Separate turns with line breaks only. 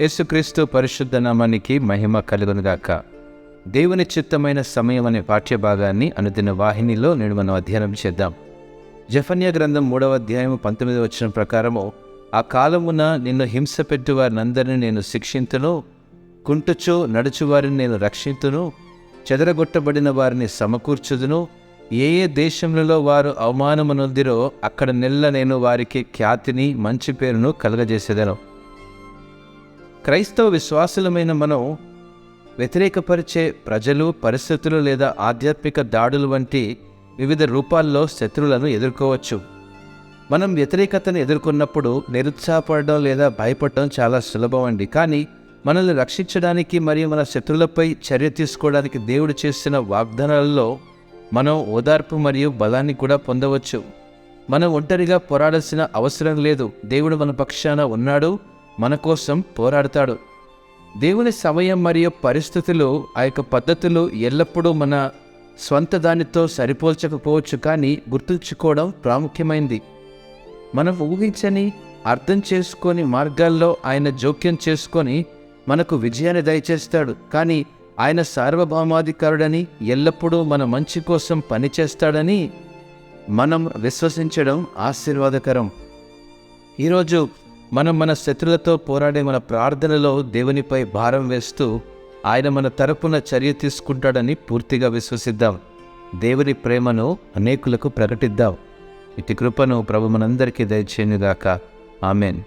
యేసుక్రీస్తు పరిశుద్ధ నామానికి మహిమ కలుగునుగాక. దేవుని చిత్తమైన సమయం అనే పాఠ్యభాగాన్ని అనుదిన వాహినిలో నేడు మనం అధ్యయనం చేద్దాం. జఫన్య గ్రంథం మూడవ అధ్యాయం పంతొమ్మిది వచ్చిన ప్రకారము ఆ కాలమున నిన్ను హింస పెట్టు వారినందరినీ నేను శిక్షింతును కుంటుచు నడుచు వారిని నేను రక్షింతును చెదరగొట్టబడిన వారిని సమకూర్చుదును ఏ ఏ దేశములలో వారు అవమానమునొందిరో అక్కడ నెల్ల నేను వారికి ఖ్యాతిని మంచి పేరును కలగజేసేదను. క్రైస్తవ విశ్వాసులమైన మనం వ్యతిరేకపరిచే ప్రజలు పరిస్థితులు లేదా ఆధ్యాత్మిక దాడులు వంటి వివిధ రూపాల్లో శత్రువులను ఎదుర్కోవచ్చు. మనం వ్యతిరేకతను ఎదుర్కొన్నప్పుడు నిరుత్సాహపడడం లేదా భయపడడం చాలా సులభం అండి. కానీ మనల్ని రక్షించడానికి మరియు మన శత్రువులపై చర్య తీసుకోవడానికి దేవుడు చేసిన వాగ్దానాలలో మనం ఓదార్పు మరియు బలాన్ని కూడా పొందవచ్చు. మనం ఒంటరిగా పోరాడాల్సిన అవసరం లేదు. దేవుడు మన పక్షాన ఉన్నాడు. మన కోసం పోరాడతాడు. దేవుని సమయం మరియు పరిస్థితులు ఆ యొక్క పద్ధతులు ఎల్లప్పుడూ మన స్వంత దానితో సరిపోల్చకపోవచ్చు కానీ గుర్తుంచుకోవడం ప్రాముఖ్యమైంది. మనం ఊహించని అర్థం చేసుకొని మార్గాల్లో ఆయన జోక్యం చేసుకొని మనకు విజయాన్ని దయచేస్తాడు. కానీ ఆయన సార్వభౌమాధికారుడని ఎల్లప్పుడూ మన మంచి కోసం పనిచేస్తాడని మనం విశ్వసించడం ఆశీర్వాదకరం. ఈరోజు మనం మన శత్రులతో పోరాడే మన ప్రార్థనలో దేవునిపై భారం వేస్తూ ఆయన మన తరపున చర్య తీసుకుంటాడని పూర్తిగా విశ్వసిద్దాం. దేవుని ప్రేమను అనేకులకు ప్రకటిద్దాం. ఇటు కృపను ప్రభు మనందరికీ దయచేయనుగాక. ఆమెన్.